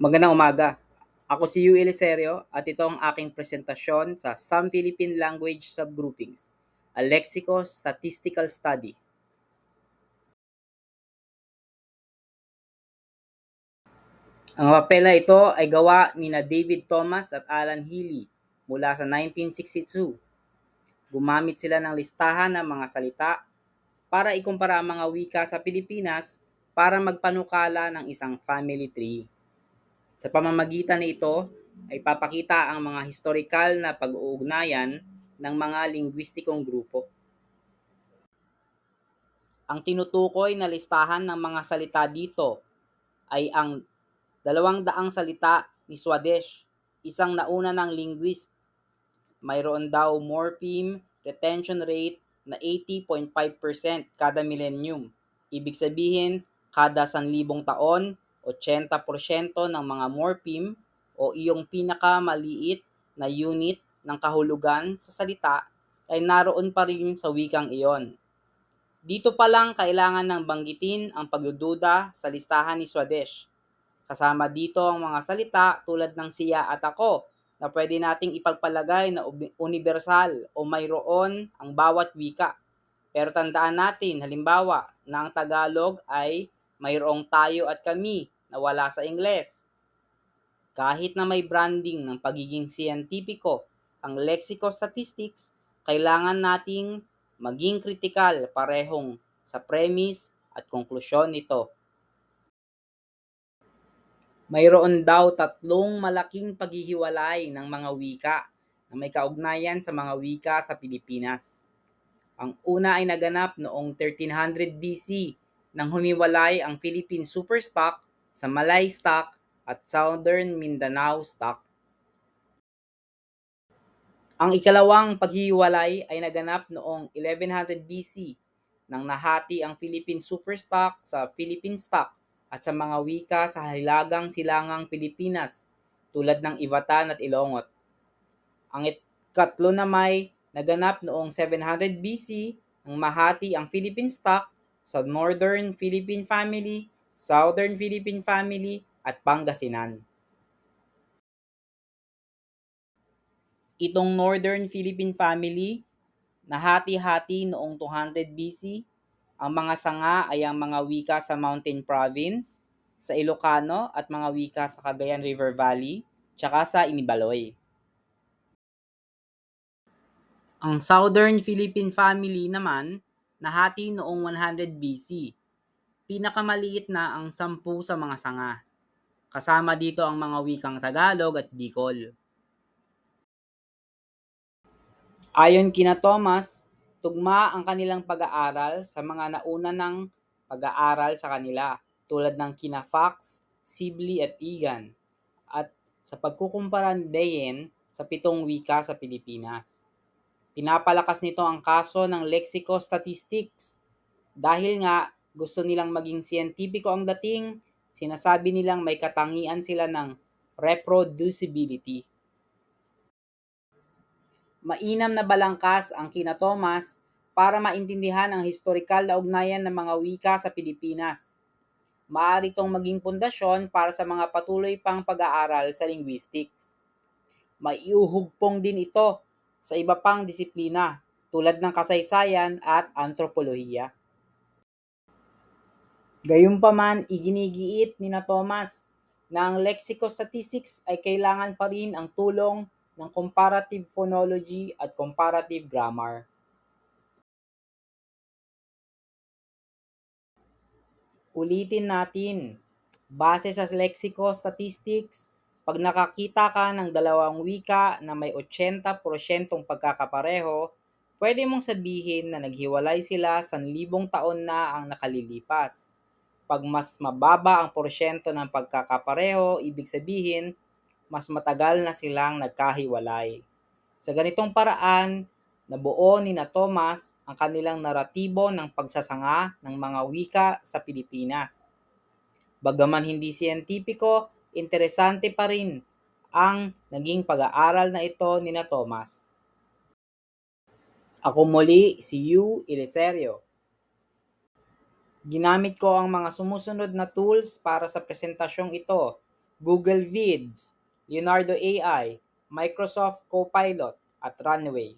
Magandang umaga. Ako si Yu Eliserio at ito ang aking presentasyon sa Some Philippine Language Subgroupings, a Lexico-Statistical Study. Ang mapela ito ay gawa ni na David Thomas at Alan Healy mula sa 1962. Gumamit sila ng listahan ng mga salita para ikumpara ang mga wika sa Pilipinas para magpanukala ng isang family tree. Sa pamamagitan nito ay papakita ang mga historikal na pag-uugnayan ng mga lingwistikong grupo. Ang tinutukoy na listahan ng mga salita dito ay ang dalawang daang salita ni Swadesh, isang nauna ng linguist. Mayroon daw morpheme retention rate na 80.5% kada millennium. Ibig sabihin, kada 1,000 taon, 80% ng mga morpheme o iyong pinakamaliit na unit ng kahulugan sa salita ay naroon pa rin sa wikang iyon. Dito pa lang kailangan ng banggitin ang pagdududa sa listahan ni Swadesh. Kasama dito ang mga salita tulad ng siya at ako na pwede nating ipagpalagay na universal o mayroon ang bawat wika. Pero tandaan natin, halimbawa, na ang Tagalog ay mayroong tayo at kami na wala sa Ingles. Kahit na may branding ng pagiging siyentipiko ang lexico-statistics, kailangan nating maging kritikal parehong sa premise at konklusyon nito. Mayroon daw tatlong malaking paghihiwalay ng mga wika na may kaugnayan sa mga wika sa Pilipinas. Ang una ay naganap noong 1300 BC nang humiwalay ang Philippine Superstock sa Malay Stock at Southern Mindanao Stock. Ang ikalawang paghihiwalay ay naganap noong 1100 BC nang nahati ang Philippine Superstock sa Philippine Stock at sa mga wika sa hilagang silangang Pilipinas tulad ng Ivatan at Ilongot. Ang ikatlo na may naganap noong 700 BC nang mahati ang Philippine Stock sa Northern Philippine Family, Southern Philippine Family at Pangasinan. Itong Northern Philippine Family, nahati-hati noong 200 BC ang mga sanga ay ang mga wika sa Mountain Province, sa Ilocano at mga wika sa Cagayan River Valley, tsaka sa Inibaloy. Ang Southern Philippine Family naman, nahati noong 100 BC. Pinakamaliit na ang sampu sa mga sanga. Kasama dito ang mga wikang Tagalog at Bicol. Ayon kina Thomas, tugma ang kanilang pag-aaral sa mga nauna ng pag-aaral sa kanila tulad ng kina Fox, Sibley at Egan at sa pagkukumpara ni Dayen sa pitong wika sa Pilipinas. Pinapalakas nito ang kaso ng lexico-statistics dahil nga gusto nilang maging siyentipiko ang dating, sinasabi nilang may katangian sila ng reproducibility. Mainam na balangkas ang kina Thomas para maintindihan ang historikal na ugnayan ng mga wika sa Pilipinas. Maaari itong maging pundasyon para sa mga patuloy pang pag-aaral sa linguistics. Maiuhugpong din ito sa iba pang disiplina tulad ng kasaysayan at antropolohiya. Gayunpaman, iginigiit ni na Thomas na ang lexicostatistics ay kailangan pa rin ang tulong ng comparative phonology at comparative grammar. Ulitin natin, base sa lexico statistics, pag nakakita ka ng dalawang wika na may 80% pagkakapareho, pwede mong sabihin na naghiwalay sila sa libong taon na ang nakalilipas. Pag mas mababa ang porsyento ng pagkakapareho, ibig sabihin mas matagal na silang nagkahiwalay. Sa ganitong paraan, nabuo ni na Thomas ang kanilang naratibo ng pagsasanga ng mga wika sa Pilipinas. Bagaman hindi siyentipiko, interesante pa rin ang naging pag-aaral na ito ni na Thomas. Ako muli si Yu Iliserio. Ginamit ko ang mga sumusunod na tools para sa presentasyong ito Google Vids, Leonardo AI, Microsoft Copilot, at Runway.